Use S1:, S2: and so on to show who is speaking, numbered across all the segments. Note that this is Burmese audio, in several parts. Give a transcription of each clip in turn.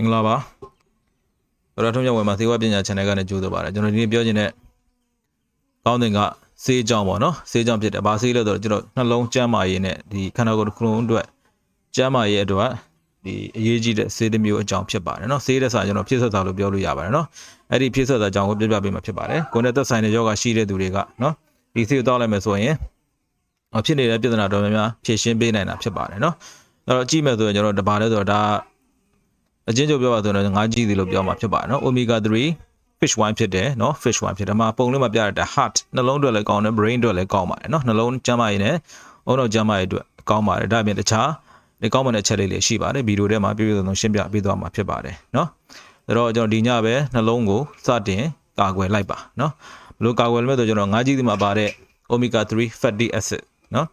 S1: င်္ဂလာပါဒေါက်တာထုံးမြတ်ဝယ်မှာသေဝပညာ channel ကနေကြိုးဆိုပါတယ်ကျွန်တော်ဒီနေ့ပြောချင်တဲ့ကောင်းတဲ့ကဆေးကြောင်းပေါ့နော်ဆေးကြောင်းဖြစ်တယ်ဘာဆေးလဲဆိုတော့ကျွန်တော်နှလုံးကျန်းမာရေးနဲ့ဒီခန္ဓာကိုယ်တစ်ခုလုံးအတွက်ကျန်းမာရေးအတွက်ဒီအရေးကြီးတဲ့ဆေးတစ်မျိုးအကြောင်းဖြစ်ပါတယ်နော်ဆေးတဲ့စာကျွန်တော်ဖြစ်ဆက်စာလို့ပြောလို့ရပါတယ်နော်အဲ့ဒီဖြစ်ဆက်စာအကြောင်းကိုပြပြပေးမှာဖြစ်ပါတယ်ကိုယ်နဲ့သက်ဆိုင်တဲ့ယောဂရှိတဲ့သူတွေကနော်ဒီဆေးကိုတောက်လိုက်မယ်ဆိုရင်အဖြစ်နေတဲ့ပြဿနာတော်များများဖြေရှင်းပေးနိုင်တာဖြစ်ပါတယ်နော်အဲ့တော့ကြည့်မယ်ဆိုရင်ကျွန်တော်တပါလဲဆိုတော့ဒါ အချင်းချုပ်ပြောပါဆိုတော့ 5G သီလို့ပြောမှာဖြစ်ပါတယ်နော် omega 3 fish wine ဖြစ်တယ်နော် fish wine ဖြစ်တယ်မှာပုံလေးမှာပြရတာ heart နှလုံးအတွက်လည်းကောင်းတယ် brain အတွက်လည်းကောင်းပါတယ်နော်နှလုံးကျန်းမာရေးနဲ့အုံနောက်ကျန်းမာရေးအတွက်ကောင်းပါတယ်ဒါအပြင်တခြားဒီကောင်းမွန်တဲ့အချက်လေးတွေရှိပါတယ်ဗီဒီယိုထဲမှာပြပြစုံစုံရှင်းပြပေးသွားမှာဖြစ်ပါတယ်နော်ဒါတော့ကျွန်တော်ဒီညပဲနှလုံးကိုစတင်ကာကွယ်လိုက်ပါနော်ဘလို့ကာကွယ်လဲဆိုကျွန်တော်ငါးကြီးဒီမှာပါတဲ့ omega 3 fatty acid နော်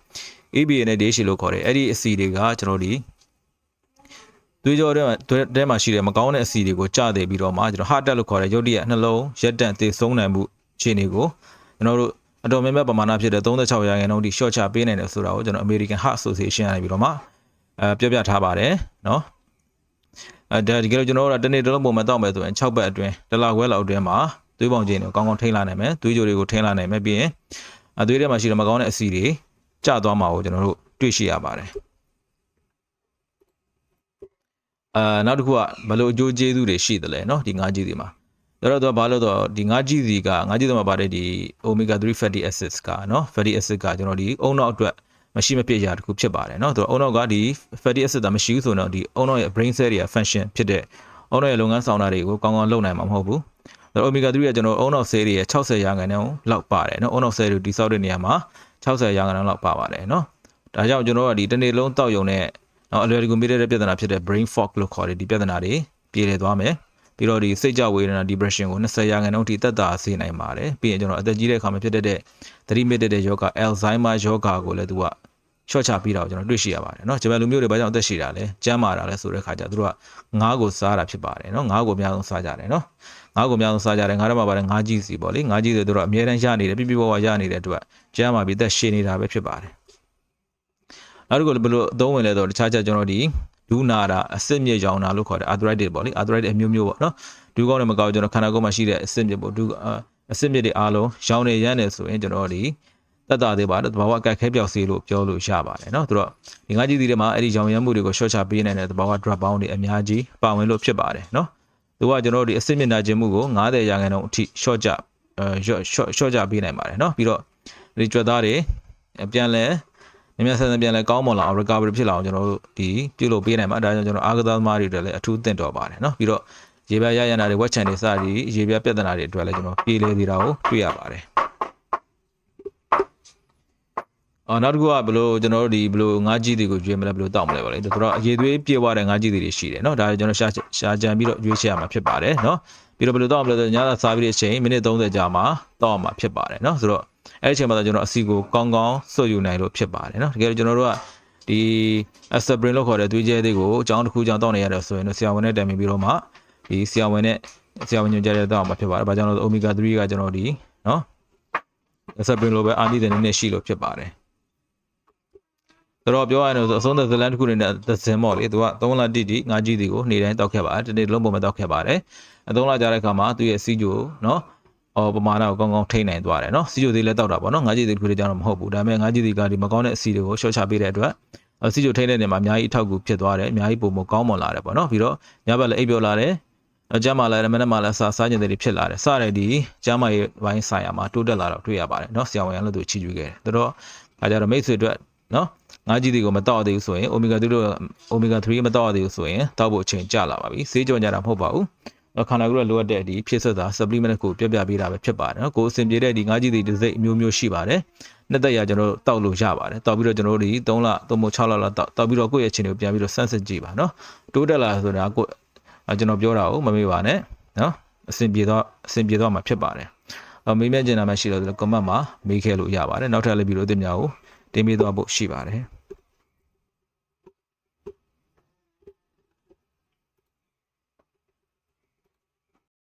S1: EPA နဲ့ DHA လို့ခေါ်တယ်အဲ့ဒီအဆီတွေကကျွန်တော်ဒီ သွေးကြောထဲမှာထဲမှာရှိတဲ့မကောင်းတဲ့အဆီတွေကိုကျတဲ့ပြီးတော့မှကျွန်တော် heart attack လို့ခေါ်တဲ့ရုပ်တရက်နှလုံးရက်တန့်သေဆုံးနိုင်မှုအခြေအနေကိုကျွန်တော်တို့အတော်များများပမာဏဖြစ်တဲ့36ရာခိုင်နှုန်းထိ short ချပေးနိုင်တယ်ဆိုတာကိုကျွန်တော် American Heart Association ကနေပြီးတော့မှအဲပြောပြထားပါတယ်နော်အဲဒါတကယ်လို့ကျွန်တော်တို့ကတနေ့တစ်လုံးပုံမှန်တောက်မယ်ဆိုရင်6ပတ်အတွင်းတစ်လခွဲလောက်အတွင်းမှာသွေးပေါင်ခြင်းတွေကိုကောင်းကောင်းထိန်းလာနိုင်မယ်သွေးကြိုတွေကိုထိန်းလာနိုင်မယ်ပြီးရင်အသွေးထဲမှာရှိတဲ့မကောင်းတဲ့အဆီတွေကျသွားမှာကိုကျွန်တော်တို့တွေ့ရှိရပါတယ် အာနောက်တစ်ခုကဘယ်လိုအကျိုးကျေးဇူးတွေရှိသလဲเนาะဒီငါးကြီးတွေမှာဒါတော့သူကဘာလို့တော့ဒီငါးကြီးစီကငါးကြီးတွေမှာပါတဲ့ဒီ omega 3 fatty acids ကเนาะ fatty acid ကကျွန်တော်ဒီအုံနောက်အတွက်မရှိမဖြစ်ရာတစ်ခုဖြစ်ပါတယ်เนาะသူအုံနောက်ကဒီ fatty acid တာမရှိဘူးဆိုတော့ဒီအုံနောက်ရဲ့ brain cell တွေက function ဖြစ်တဲ့အုံနောက်ရဲ့လုပ်ငန်းဆောင်တာတွေကိုကောင်းကောင်းလုပ်နိုင်မှာမဟုတ်ဘူးဒါ omega 3ကကျွန်တော်အုံနောက် cell တွေရဲ့60ရာခိုင်နှုန်းလောက်ပါတယ်เนาะအုံနောက် cell တွေတိစောက်တဲ့နေရာမှာ60ရာခိုင်နှုန်းလောက်ပါပါတယ်เนาะဒါကြောင့်ကျွန်တော်ကဒီတစ်နေ့လုံးတောက်ယုံနဲ့ နော်အလွယ်တကူမိတဲ့ပြဿနာဖြစ်တဲ့ brain fog လို့ခေါ်တဲ့ဒီပြဿနာတွေပြေလည်သွားမယ်ပြီးတော့ဒီစိတ်ကြဝေဒနာ depression ကို20ရာခိုင်နှုန်းထိတက်တာစေနိုင်ပါတယ်ပြီးရင်ကျွန်တော်အသက်ကြီးတဲ့အခါမှာဖြစ်တတ်တဲ့သတိမစ်တဲ့ယောဂ Alzheimer ယောဂကိုလည်းသူကချော့ချပြီးတော့ကျွန်တော်တွေ့ရှိရပါတယ်เนาะဂျပန်လူမျိုးတွေဘာကြောင့်အသက်ရှည်တာလဲကျန်းမာတာလဲဆိုတဲ့ခါကျသူတို့ကငါးကိုစားတာဖြစ်ပါတယ်เนาะငါးကိုအများဆုံးစားကြတယ်เนาะငါးကိုအများဆုံးစားကြတယ်ငါးတော့မှာပါတယ်ငါးကြီးစီပေါ့လေငါးကြီးတွေသူတို့အများတန်းရနေတယ်ပြပြဘဝရနေတဲ့အတွက်ကျန်းမာပြီးသက်ရှည်နေတာပဲဖြစ်ပါတယ် နောက်တစ်ခုဘယ်လိုအသုံးဝင်လဲဆိုတော့တခြားချက်ကျွန်တော်ဒီဒူးနာတာအစစ်မြစ်ရောင်တာလို့ခေါ်တယ် arthritis ပေါ့လေ arthritis အမျိုးမျိုးပေါ့နော်ဒူးကောင်းနဲ့မကောင်းကျွန်တော်ခန္ဓာကိုယ်မှာရှိတဲ့အစစ်မြစ်ပေါ့ဒူးအစစ်မြစ်တွေအားလုံးရောင်နေရမ်းနေဆိုရင်ကျွန်တော်ဒီတက်တာသေးပါတယ်တဘာဝအကက်ခဲပြောက်စေလို့ပြောလို့ရပါတယ်เนาะသူတော့ဒီငါးကြီးသီးတွေမှာအဲ့ဒီရောင်ရမ်းမှုတွေကို short ချပေးနိုင်တဲ့တဘာဝ drop bound တွေအများကြီးပါဝင်လို့ဖြစ်ပါတယ်เนาะသူကကျွန်တော်တို့ဒီအစစ်မြစ်နာခြင်းမှုကို90ရာခိုင်နှုန်းအထိ short ချအဲ short short ချပေးနိုင်ပါတယ်เนาะပြီးတော့ဒီကြွက်သားတွေပြန်လဲ မြများဆန်းဆန်းပြန်လဲကောင်းမွန်လာအောင် recovery ဖြစ်လာအောင်ကျွန်တော်တို့ဒီပြုလုပ်ပေးနိုင်မှာအဲဒါကြောင့်ကျွန်တော်အားကစားသမားတွေအတွက်လည်းအထူးသင့်တော်ပါတယ်เนาะပြီးတော့ရေပြရရနာတွေဝက်ချန်တွေစသည်ရေပြပြဿနာတွေအတွက်လည်းကျွန်တော်ပြေးလဲသေးတာကိုတွေ့ရပါတယ် အော်နောက်တစ်ခုကဘလို့ကျွန်တော်တို့ဒီဘလို့ငါးကြီးတွေကိုကျွေးမလဲဘလို့တောက်မလဲပါလေတို့တော့အရေသွေးပြေဝတဲ့ငါးကြီးတွေရှိတယ်เนาะဒါကျွန်တော်ရှာရှာကြံပြီးတော့ရွေးချယ်ရမှာဖြစ်ပါတယ်เนาะပြီးတော့ဘလို့တောက်မလဲဆိုညသာစားပြီးတဲ့အချိန်မိနစ်30ကြာမှတောက်ရမှာဖြစ်ပါတယ်เนาะဆိုတော့အဲ့ဒီအချိန်မှာကျွန်တော်အစီကိုကောင်းကောင်းဆွတ်ယူနိုင်လို့ဖြစ်ပါတယ်เนาะတကယ်လို့ကျွန်တော်တို့ကဒီ aspirin လို့ခေါ်တဲ့သွေးကြဲတွေကိုအကြောင်းတစ်ခုကြောင့်တောက်နေရတယ်ဆိုရင်တော့ဆရာဝန်နဲ့တိုင်ပင်ပြီးတော့မှဒီဆရာဝန်နဲ့ဆရာဝန်ညွှန်ကြားတဲ့တောက်မှာဖြစ်ပါတယ်။ဘာကြောင့်လဲဆို omega 3ကကျွန်တော်ဒီเนาะ aspirin လိုပဲအာနိသင်နည်းနည်းရှိလို့ဖြစ်ပါတယ်။ တော့ပြောရရင်တော့အဆုံးသက်ဇလန်တစ်ခုနဲ့သဇင်မော့လေသူက3လတိတိငါးကြီးစီကိုနေတိုင်းတောက်ခဲ့ပါတယ်တနေ့လုံးပုံမဲ့တောက်ခဲ့ပါတယ်အ3လကြာတဲ့အခါမှာသူရဲ့စီးကြိုเนาะအော်ပမာဏကိုကောင်းကောင်းထိန်းနိုင်သွားတယ်เนาะစီးကြိုသေးလည်းတောက်တာပေါ့เนาะငါးကြီးစီတစ်ခုတည်းကြောင့်မဟုတ်ဘူးဒါပေမဲ့ငါးကြီးစီကဒီမကောင်းတဲ့အစီတွေကိုရှော့ချပေးတဲ့အတွက်စီးကြိုထိန်းတဲ့နေမှာအများကြီးအထောက်အကူဖြစ်သွားတယ်အများကြီးပုံမကောင်းမွန်လာတယ်ပေါ့เนาะပြီးတော့ညဘက်လည်းအိပ်ပျော်လာတယ်ကျမ်းမာလာတယ်မနေ့မှလည်းစားစားကျင်တွေဖြစ်လာတယ်စတဲ့ဒီကျမ်းမာရေးဘိုင်းဆိုင်ရာမှာတိုးတက်လာတော့တွေ့ရပါတယ်เนาะဆရာဝန်ရလည်းသူချီးကျူးခဲ့တယ်တော်အဲကြတော့မိတ်ဆွေအတွက် နော်ငါးကြီးတွေကိုမတော့သေးဘူးဆိုရင် omega 3တို့ omega 3မတော့သေးဘူးဆိုရင်တောက်ဖို့အချိန်ကျလာပါပြီစေးကြော်ကြတာမဟုတ်ပါဘူးခန္ဓာကိုယ်ကလိုအပ်တဲ့ဒီဖြည့်စွက်တာ supplement ကိုပြပြပေးတာပဲဖြစ်ပါတယ်နော်ကိုယ်အဆင်ပြေတဲ့ဒီငါးကြီးတွေတစ်စိတ်အမျိုးမျိုးရှိပါတယ်နှစ်သက်ရကျွန်တော်တို့တောက်လို့ရပါတယ်တောက်ပြီးတော့ကျွန်တော်တို့ဒီ3လ3မို့6လလောက်တောက်တောက်ပြီးတော့ကိုယ့်ရဲ့အချိန်တွေကိုပြန်ပြီးတော့စမ်းစစ်ကြည့်ပါနော်တိုးတက်လာဆိုတာကိုကျွန်တော်ပြောတာကိုမမေ့ပါနဲ့နော်အဆင်ပြေတော့အဆင်ပြေတော့မှာဖြစ်ပါတယ်အမေးမြန်းကျင်တာမှရှိလို့ဒီ comment မှာမေးခဲ့လို့ရပါတယ်နောက်ထပ်လည်းဗီဒီယိုအသစ်များကို တင်ပေးသွားဖို့ရှိပါတယ်